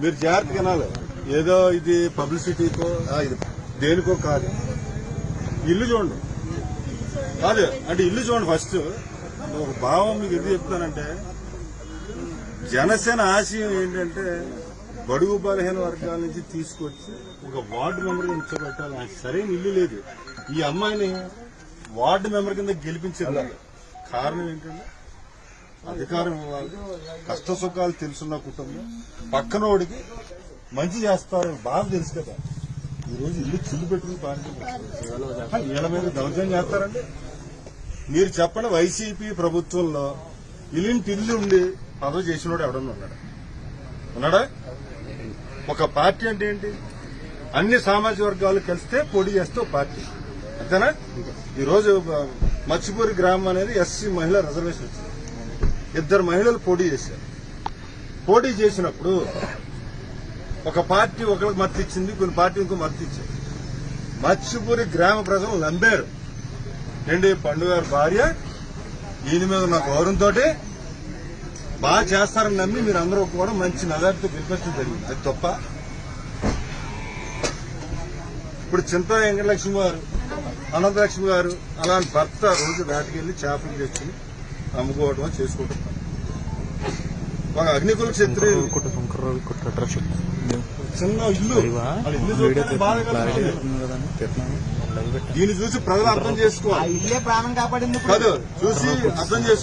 మీరు జాగ్రత్తగా వినాలి. ఏదో ఇది పబ్లిసిటీకో ఇది దేనికో కాదు. ఇల్లు చూడండి. కాదు అంటే ఇల్లు చూడండి ఫస్ట్. ఒక భావం మీకు ఎందుకు చెప్తానంటే జనసేన ఆశయం ఏంటంటే బడుగు బలహీన వర్గాల నుంచి తీసుకొచ్చి ఒక వార్డు మెంబర్ ఉంచబెట్టాలి ఆ సరైన ఇల్లు లేదు. ఈ అమ్మాయిని వార్డు మెంబర్ కింద గెలిపించారు కారణం ఏంటంటే అధికారం ఇవ్వాలి. కష్ట సుఖాలు తెలుసున్న కుటుంబం. పక్కనోడికి మంచి చేస్తారు బాగా తెలుసు కదా. ఈ రోజు ఇల్లు చిల్లు పెట్టుకుని పార్టీ వీళ్ళ మీద దౌర్జన్యం చేస్తారండి. మీరు చెప్పండి వైసీపీ ప్రభుత్వంలో ఇల్లుంటి ఇల్లు ఉండి పదవి చేసినోడు ఎవడన్నా ఉన్నాడా? ఉన్నాడా? ఒక పార్టీ అంటే ఏంటి? అన్ని సామాజిక వర్గాలు కలిస్తే పొడి చేస్తే ఒక పార్టీ. అంతేనా? ఈరోజు రోజు మచ్చిపూరి గ్రామం అనేది ఎస్సీ మహిళా రిజర్వేషన్ వచ్చింది. ఇద్దరు మహిళలు పోటీ చేశారు. పోటీ చేసినప్పుడు ఒక పార్టీ ఒకరికి మద్దతు ఇచ్చింది కొన్ని పార్టీ ఇంకో మద్దతు ఇచ్చింది. మత్స్యపూరి గ్రామ ప్రజలు నమ్మారు ఏంటి పండుగ గారి భార్య ఈయన మీద ఉన్న గౌరవంతో బాగా చేస్తారని నమ్మి మీరు అందరూ కూడా మంచి నగరితో పిలిపించడం జరిగింది. అది తప్ప ఇప్పుడు చింత వెంకటలక్ష్మి గారు అనంతలక్ష్మి గారు అలాంటి భర్త రోజు వేటకెళ్ళి చేపలు తెచ్చి అమ్ముకోవటం చేసుకోవటం ఒక అగ్నికుల అట్రాక్షన్ చిన్న ఇల్లు. దీన్ని చూసి ప్రజలు అర్థం చేసుకోవాలి. కాదు చూసి అర్థం చేసుకోవాలి